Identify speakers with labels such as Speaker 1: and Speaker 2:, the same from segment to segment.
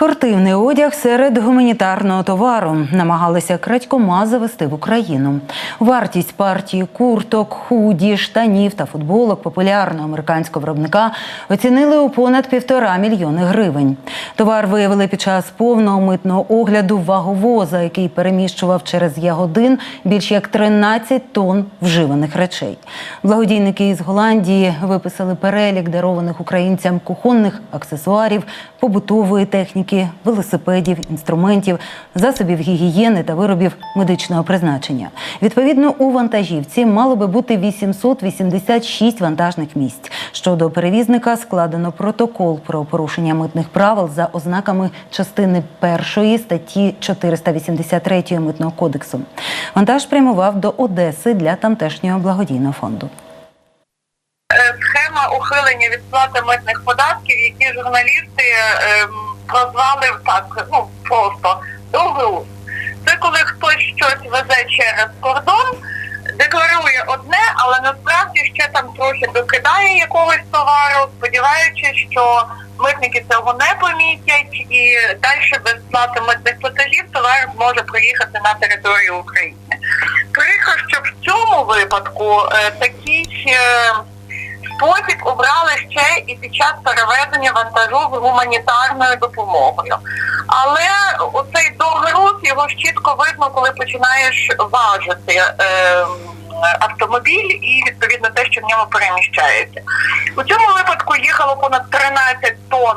Speaker 1: Спортивний одяг серед гуманітарного товару намагалися крадькома завести в Україну. Вартість партії курток, худі, штанів та футболок популярного американського виробника оцінили у понад півтора мільйони гривень. Товар виявили під час повного митного огляду ваговоза, який переміщував через Ягодин більш як 13 тонн вживаних речей. Благодійники із Голландії виписали перелік дарованих українцям кухонних аксесуарів, побутової техніки, велосипедів, інструментів, засобів гігієни та виробів медичного призначення. Відповідно, у вантажівці мало би бути 886 вантажних місць. Щодо перевізника складено протокол про порушення митних правил за ознаками частини першої статті 483 митного кодексу. Вантаж прямував до Одеси для тамтешнього благодійного фонду.
Speaker 2: Е, схема ухилення від сплати митних податків, які журналісти ем, прозвали так, ну просто довгу. Це коли хтось щось везе через кордон, декларує одне, але насправді ще там трохи докидає якогось товару, сподіваючись, що митники цього не помітять, і далі без сплати митних платежів товар може проїхати на територію України. Прикро, що в цьому випадку е, такий. Е, спосіб обрали ще і під час перевезення гуманітарною допомогою. Але оцей догруз його ж чітко видно, коли починаєш важити е, автомобіль і відповідно те, що в ньому переміщається. У цьому випадку їхало понад 13 тонн.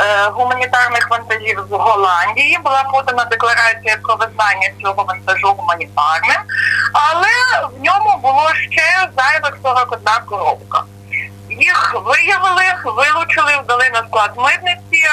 Speaker 2: е, Гуманітарних вантажів з Голландії була подана декларація про визнання цього вантажу гуманітарним, але в ньому було ще зайвих 41 коробка. Їх виявили, вилучили, на склад митниці.